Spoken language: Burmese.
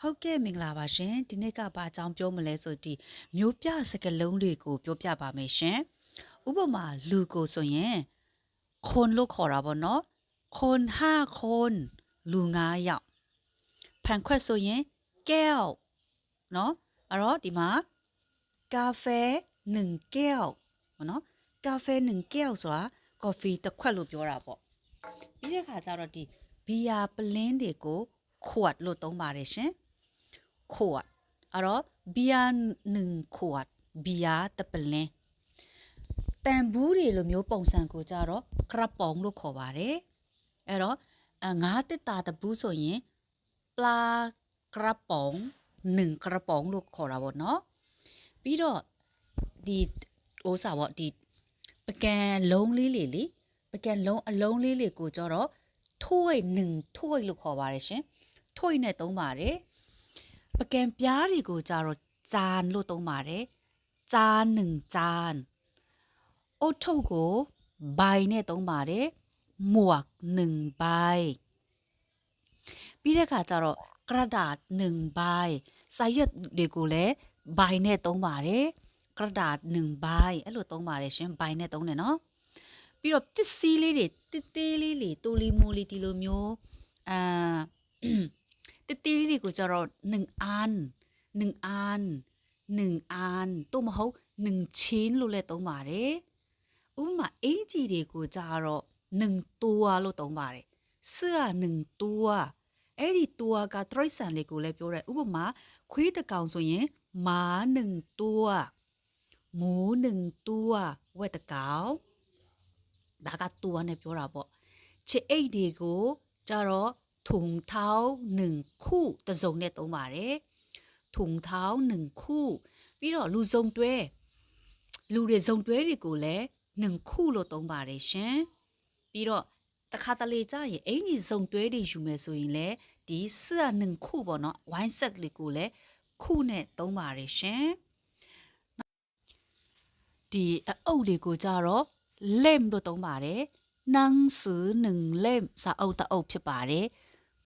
ဟုတ်ကဲ့မင်္ဂလာပါရှင်ဒီနေ့ကဘာအကြောင်းပြောမလဲဆိုဒီမျိုးပြစကလုံးတွေကိုပြောပြပါမယ်ရှင်ဥပမာလူကိုဆိုရင်ခွန်လို့ခေါ်တာပေါ့နော်ခွန်ห้าคนလူ9ယောက်ဖန်ခွက်ဆိုရင်แก้วเนาะအဲ့တော့ဒီမှာကာဖေ1แก้วပေါ့နော်ကာဖေ1แก้วဆိုတာကော်ဖီတစ်ခွက်လို့ပြောတာပေါ့ပြီးတဲ့ခါကျတော့ဒီဘီယာပလင်းတွေကိုขวดလို့သုံးပါတယ်ရှင် ขวดအဲ့တော့ဘီယာ1ขวดဘီယာတပလင်းတန်ဘူးတွေလိုမျိုးပုံစံကိုကြတော့ကရပောင်လို့ခေါ်ပါတယ်အဲ့တော့အငါးတစ်တာတဘူးဆိုရင်ပလာကရပောင်1ကရပောင်လို့ခေါ်တာပေါ့နော်ပြီးတော့ဒီဥစားပေါ့ဒီပကံလုံးလေးလေးလေပကံလုံးအလုံးလေးလေးကိုကြတော့ထွိ1ထွိလို့ခေါ်ပါတယ်ရှင်ထွိနဲ့သုံးပါတယ် ပကံပြားတွေကိုကြတော့จานလို့သုံးပါတယ်จานหนึ่งจานအုတ်ထုပ်ကိုဘိုင်နဲ့သုံးပါတယ်หมวกหนึ่งใบပြီးတဲ့အခါကျတော့กระดาษหนึ่งใบစာရွက်တွေကိုလည်းဘိုင်နဲ့သုံးပါတယ်กระดาษหนึ่งใบအဲ့လိုသုံးပါတယ်ရှင်ဘိုင်နဲ့သုံးတယ်နော်ပြီးတော့ပစ္စည်းလေးတွေတစ်သေးလေးတွေတူလီမိုလီဒီလိုမျိုးအာ တတိရီကိုကြတော့1အန်1အန်1အန်တို့မဟုတ်1ချင်းလို့လည်းသုံးပါတယ်ဥမာအင်ကြီးတွေကိုကြတော့1တူအလို့သုံးပါတယ်စက1တူအအဲ့ဒီတူအကတရိษံလေးကိုလည်းပြောတယ်ဥပမာခွေးတစ်ကောင်ဆိုရင်မာ1တူအမိုး1တူအဝက်တစ်ကောင်ဒါကတူအနဲ့ပြောတာပေါ့ချစ်အိတ်တွေကိုကြတော့ ถุงเท้าหนึ่งคู่တစုံနဲ့သုံးပါတယ်ถุงเท้าหนึ่งคู่ပြီးတော့လူစုံတွဲလူတွေစုံတွဲတွေကိုလည်းหนึ่งคู่လို့သုံးပါတယ်ရှင်ပြီးတော့တခါတလေကြာရင်အင်ကြီးစုံတွဲတွေယူမယ်ဆိုရင်လည်းဒီเสื้อหนึ่งคู่ပေါ့နော်ဝိုင်းဆက်လေးကိုလည်းคู่နဲ့သုံးပါတယ်ရှင်ဒီအုပ်တွေကိုကြတော့ lemn လို့သုံးပါတယ်နန်းစ1 lemn စာအုပ်တအုပ်ဖြစ်ပါတယ်